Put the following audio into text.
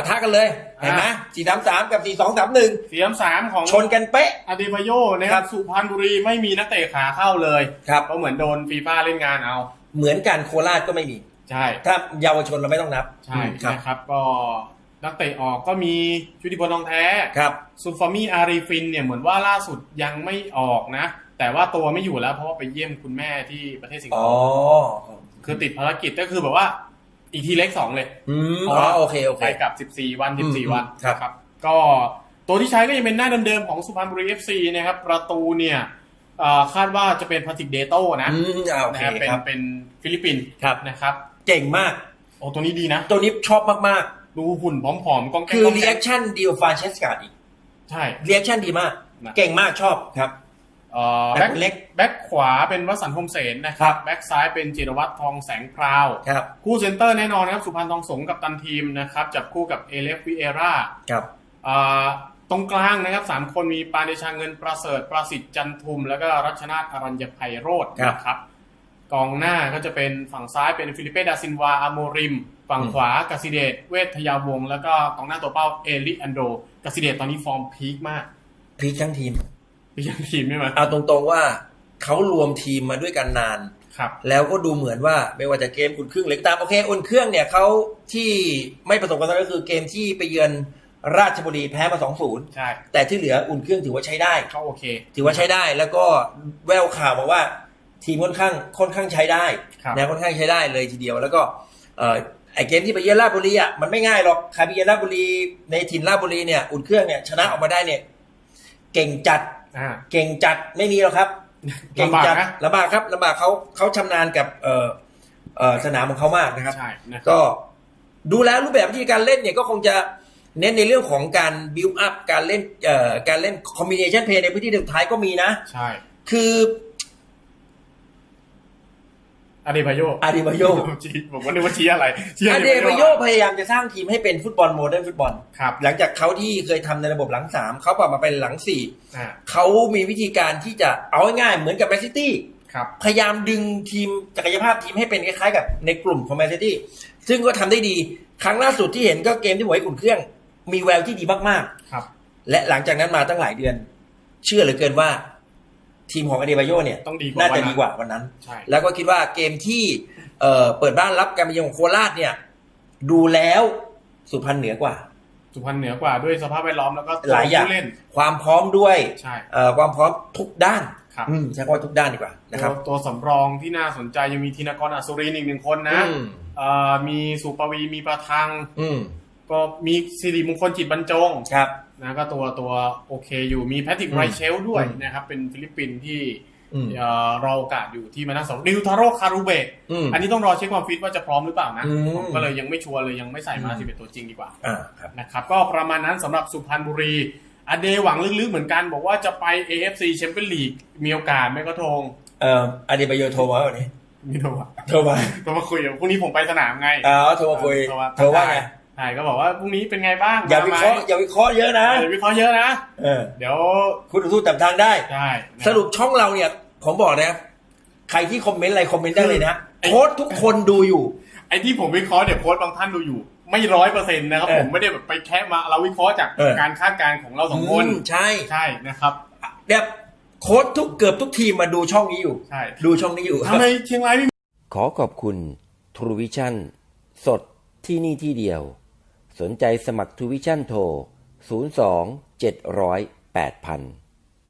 ปะทะกันเลย เห็นไหมสี่สามสามกับสี่สองสามหนึ่งเสียมสามของชนกันเป๊ะอเดบาโยนะคครัรับบสุพรรณบุรีไม่มีนักเตะขาเข้าเลยครับก็เหมือนโดนฟีฟ่าเล่นงานเอา เหมือนกันโคราชก็ไม่มี ใช่ ถ้าเยาวชนเราไม่ต้องนับ ใช่ครับนะครับก็นักเตะออกก็มีชุติพลทองแท้ครับซูฟามีอารีฟินเนี่ยเหมือนว่าล่าสุดยังไม่ออกนะ แต่ว่าตัวไม่อยู่แล้วเพราะว่าไปเยี่ยมคุณแม่ที่ประเทศสิงคอ๋โปอร์คือติดภารกิจก็คือแบบว่า อีกทีเล็กสองเลยอืมอ๋อโอเคโอเคไปกลับ14วันอืม14วันครับครับ ก็ตัวที่ใช้ก็ยังเป็นหน้าเดิมๆของสุพรรณบุรี FC นะครับ ประตูเนี่ยเอ่อคาดว่าจะเป็นพาติกเดโต้นะอืมอ่าโอนะเคครับเป็นครับเป็นฟิลิปปินส์ครับนะครับ เก่งมาก โอ้ตัวนี้ดีนะ ตัวนี้ชอบมากดูหุ่นผอมๆกองๆแกงคือก้องรีแกแองคชั่นดีลฟานเชสการ์ดอีก ใช่รีแอคชั่นดีมากนะเก่งมากชอบครับเอ่อ แบ็แบ็คคเล็กแบ็คขวาเป็นวสันต์พรหมเสนนะคครัรับบแบ็คซ้ายเป็นจิรวัตรทองแสงพราวครับคู่เซนเตอร์แน่นอนนะครับสุพรรณทองสงกับตันทีมนะครับจับคู่กับเอเลฟวิเอราครับอ่าตรงกลางนะครับสามคนมีปานเดชาเงินประเสริฐประสิทธิ์จันทุม แล้วก็รัชนาทอรัญญภัยโรธครับนะครับกองหน้าก็จะเป็นฝั่งซ้ายเป็นฟิลิเป้ดาซินวาอาโมริม ฝั่งขวากสิเดชเวทยาวงศ์แล้วก็กองหน้าตัวเป้าเอลิอันโดกสิเดชตอนนี้ฟอร์มพีคมากพลิกทั้งทีมพีค ยังทีมใช่ไหมเอาตรงๆว่าเขารวมทีมมาด้วยกันนานครับแล้วก็ดูเหมือนว่าไม่ว่าจะเกมอุ่นเครื่องหรือตามโอเคอุ่นเครื่องเนี่ยเขาที่ไม่ประสบความสำเร็จก็คือเกมที่ไปเยือนราชบุรีแพ้มา2-0ใช่แต่ที่เหลืออุ่นเครื่องถือว่าใช้ได้เขาโอเค ถือว่าใช้ได้แล้วก็แววข่าวบอกว่าทีมค่อนข้างค่อนข้างใช้ได้ครับนะค่อนข้างใช้ได้เลยทีเดียว แล้วก็เอ่อไอเกมที่ไปเยือนราชบุรีอะมันไม่ง่ายหรอกใครไปเยือนราชบุรีในถิ่นราชบุรีเนี่ยอุ่นเครื่องเนี่ยชนะออกมาได้เนี่ยเก่งจัดอ่า เก่งจัดไม่มีหรอกครับ เก่งลำบากจัดนะลำบากครับลำบากเขาเขาชำนาญกับเอ่อเอ่อสนามของเขามากนะครับใช่นะครับ ก็ดูแล้วรูปแบบวิธีการเล่นเนี่ยก็คงจะเน้นในเรื่องของการบิวอัพการเล่นเอ่อการเล่นคอมบิเนชันเพย์ในพื้นที่สุดท้ายก็มีนะ ใช่ คือ อเดบาโยอาดิบาโยชี้ผมว่านึกว่าชี้อะไรชี้อาเดบาโยพยายามจะสร้างทีมให้เป็นฟุตบอลโมเดิร์นฟุตบอลครับหลังจากเขาที่เคยทำในระบบหลังสามเขาปรับมาเป็นหลังสี่อ่าเขามีวิธีการที่จะเอาง่ายๆเหมือนกับแมนซิตี้ครับพยายามดึงทีมศักยภาพทีมให้เป็นคล้ายๆกับในกลุ่มของแมนซิตี้ซึ่งก็ทำได้ดี ครั้งล่าสุดที่เห็นก็เกมที่หวยอุ่นเครื่อง มีแววที่ดีมากครับๆและหลังจากนั้นมาตั้งหลายเดือน เชื่อเหลือเกินว่า ทีมของอเดบาโยเนี่ยต้องดีกว่าน่าจะวันนั้นดีกว่าวันนั้นใช่แล้วก็คิดว่าเกมที่เอ่อเปิดบ้านรับการมาเยือนของโคราชเนี่ย ดูแล้วสุพรรณเหนือกว่า สุพรรณเหนือกว่าด้วยสภาพแวดล้อมแล้วก็ตัวหลายอย่างผู้เล่นความพร้อมด้วยใช่เอ่อความพร้อมทุกด้านครับอืมใช้คำว่าทุกด้านดีกว่านะครับตัวตัวสำรองที่น่าสนใจยังมีธินกรอัศรินอีกหนึ่งคนนะอืมเอ่อมีสุปวีมีประทังอืมก็มีสิริมงคลจิตบรรจงครับ นะก็ตัวตัวโอเคอยู่มีแพทริกอืมไรเชลด้วยอืมนะครับ เป็นฟิลิปปินส์ที่อืมเอ่อรอโอกาสอยู่ที่มานั่งสองริวทาโร่คารูเบตอืมอันนี้ต้องรอเช็คความฟิตว่าจะพร้อมหรือเปล่านะอืมผมก็เลยยังไม่ชัวร์เลยยังไม่ใส่มาอืมสิบเอ็ดตัวจริงดีกว่าอ่าครับนะครับก็ประมาณนั้นสำหรับสุพรรณบุรีอเดหวังลึกๆเหมือนกันบอกว่าจะไป AFC แชมเปี้ยนลีกมีโอกาสไหมก็โทงเอ่ออดีบโยโทรมาวันนี้มีโทรมาโทรมาโทรมาคุยพรุ่งนี้ผมไปสนามไงอ๋อโทรมาคุยโทรมาโทรว่าไง ใช่ก็บอกว่าพรุ่งนี้เป็นไงบ้างอย่าวิมเคราะห์ไหมอย่าวิเคราะห์เยอะนะอย่าวิเคราะห์เยอะนะเออเดี๋ยวคุณทูตจับทางได้ได้นะสรุปช่องเราเนี่ยผมบอกนะ ใครที่คอมเมนต์อะไรคอมเมนต์ได้เลยนะโค้ชทุกคนดูอยู่ ไอ้ที่ผมวิเคราะห์เนี่ยโค้ชบางท่านดูอยู่ ไม่ร้อยเปอร์เซ็นต์นะครับเออผมไม่ได้แบบไปแค่มาเราวิเคราะห์จากเออการคาดการณ์ของเราสองคนมใช่ใช่นะครับเนี่ยโค้ชทุกเกือบทุกทีมมาดูช่องนี้อยู่ใช่ดูช่องนี้อยู่ทำไมเชียงรายไม่ขอขอบคุณทรูวิชั่นสดที่นี่ที่เดียว สนใจสมัครทูวิชั่นโทร 02 700 8000